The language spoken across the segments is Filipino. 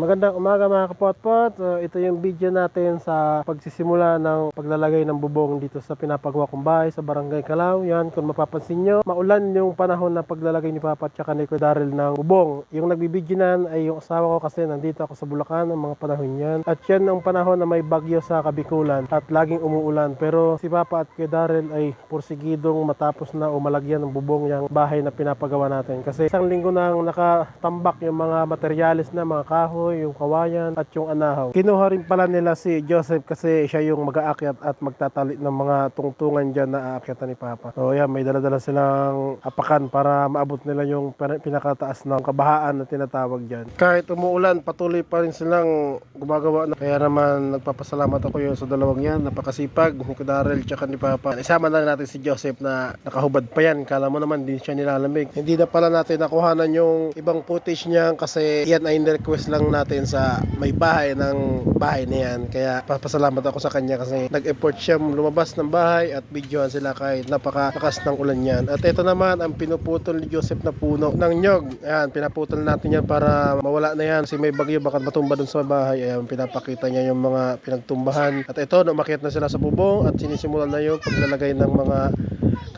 Magandang umaga mga kapotpot. So, ito yung video natin sa pagsisimula ng paglalagay ng bubong dito sa pinapagawa kong bahay sa Barangay Calao. Yan, kung mapapansin nyo, maulan yung panahon na paglalagay ni Papa at saka ni Daryl ng bubong. Yung nagbibidyonan ay yung asawa ko kasi nandito ako sa Bulacan ng mga panahon yan. At yan ang panahon na may bagyo sa Kabikulan at laging umuulan. Pero si Papa at Daryl ay pursigidong matapos na umalagyan ng bubong yung bahay na pinapagawa natin. Kasi isang linggo nang nakatambak yung mga materyales na mga kahoy, yung kawayan at yung anahaw. Kinuha rin pala nila si Joseph kasi siya yung mag-aakyat at magtatali ng mga tungtungan dyan na aakyatan ni Papa. So yan, may dala-dala silang apakan para maabot nila yung pin- pinakataas ng kabahaan na tinatawag dyan. Kahit umuulan, patuloy pa rin silang gumagawa. Na. Kaya naman nagpapasalamat ako yun sa dalawang yan. Napakasipag ni Kudarel tsaka ni Papa. Isama na natin si Joseph na nakahubad pa yan. Kala mo naman din siya nilalamig. Hindi na pala natin nakuhanan yung ibang footage niya kasi yan ay request lang natin sa may bahay ng bahay na yan. Kaya papasalamat ako sa kanya kasi nag-effort siya lumabas ng bahay at videoan sila kahit napakalakas ng ulan yan. At ito naman ang pinuputol ni Joseph na puno ng nyog. Ayan, pinaputol natin yan para mawala na yan. Kasi may bagyo baka matumba dun sa bahay. Ayan, pinapakita niya yung mga pinagtumbahan. At ito, umakyat na sila sa bubong at sinisimulan na yung paglalagay ng mga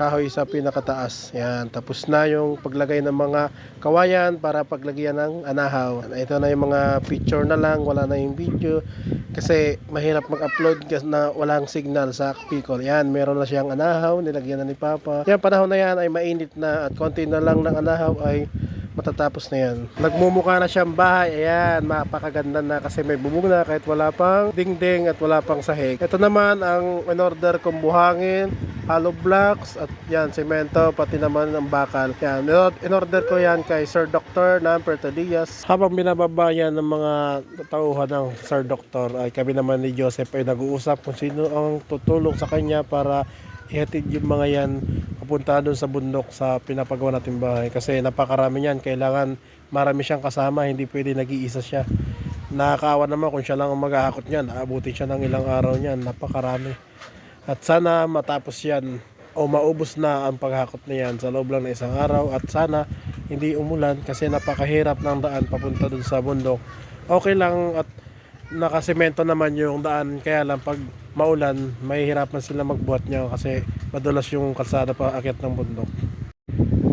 kahoy sa pinakataas. Yan. Tapos na yung paglagay ng mga kawayan para paglagyan ng anahaw. Ito na yung mga picture na lang, wala na yung video. Kasi mahirap mag-upload kasi na walang signal sa Picol. Yan, meron na siyang anahaw, nilagyan na ni Papa. Yan, panahon na yan ay mainit na at konti na lang ng anahaw ay matatapos na yan. Nagmumukha na siyang bahay. Ayan, mapakaganda na kasi may bubong na kahit wala pang dingding at wala pang sahig. Ito naman ang in-order kong buhangin, hollow blocks at yan, semento, pati naman ang bakal. Yan, in-order ko yan kay Sir Dr. Namperto Diaz. Habang binababa yan ng mga tauhan ng Sir Dr. ay kami naman ni Joseph ay nag-uusap kung sino ang tutulong sa kanya para ihatid yung mga yan papunta doon sa bundok sa pinapagawa nating bahay. Kasi napakarami niyan kailangan marami siyang kasama hindi pwede nag-iisa siya. Nakakaawa naman kung siya lang ang maghahakot niyan aabutin siya ng ilang araw niyan napakarami. At sana matapos yan o maubos na ang paghakot na yan sa loob lang ng isang araw. At sana hindi umulan kasi napakahirap ng daan papunta doon sa bundok. Okay lang at nakasemento naman yung daan. Kaya lang pag maulan mahihirapan sila magbuhat niya kasi madulas yung kalsada pa akyat ng bundok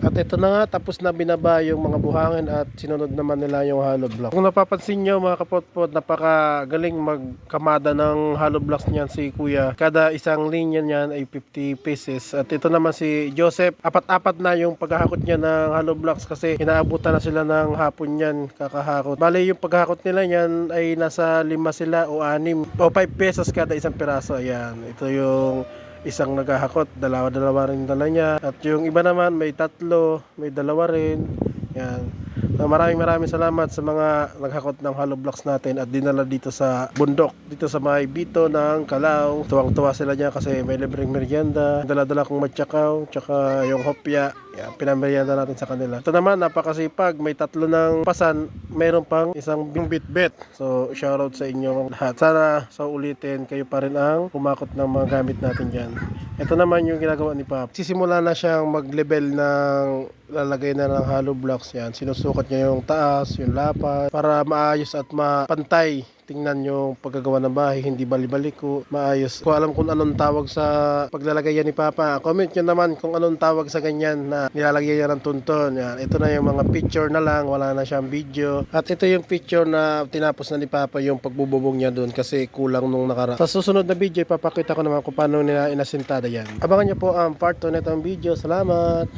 at ito na nga tapos na binaba yung mga buhangin at sinunod naman nila yung hollow block. Kung napapansin nyo mga kapotpot napakagaling magkamada ng hollow blocks niyan si kuya. Kada isang linya niyan ay 50 pieces. At ito naman si Joseph apat-apat na yung paghahakot niya ng hollow blocks kasi inaabutan na sila ng hapon niyan kakahakot. Bali yung paghakot nila niyan ay nasa lima sila o anim o 5 pesos kada isang piraso. Ayan ito yung isang naghahakot, dalawa-dalawa rin dala niya. At yung iba naman may tatlo, may dalawa rin. Yan. Maraming maraming salamat sa mga naghakot ng hollow blocks natin at dinala dito sa bundok, dito sa may bito ng Calao. Tuwang-tuwa sila niya kasi may libreng merienda. Dala-dala kong matsakaw, tsaka yung hopya. Yan, pinamerienda natin sa kanila. Ito naman, napakasipag. May tatlo ng pasan. Mayroon pang isang bit-bit. So, shoutout sa inyo lahat. Sana sa ulitin, kayo pa rin ang kumakot ng mga gamit natin dyan. Ito naman yung ginagawa ni Pap. Sisimula na siyang mag-level ng lalagay na ng hollow blocks yan. Sinusukat niya yung taas, yung lapat para maayos at mapantay tingnan yung paggagawa ng bahay, hindi bali-baliko, maayos. Kung alam kung anong tawag sa paglalagay yan ni Papa, comment nyo naman kung anong tawag sa ganyan na nilalagay yan ng tunton. Yan. Ito na yung mga picture na lang, wala na siyang video. At ito yung picture na tinapos na ni Papa yung pagbububong niya doon kasi kulang nung nakara. Sa susunod na video, ipapakita ko naman kung paano nila inasintada yan. Abangan nyo po ang part 2 na itong video. Salamat!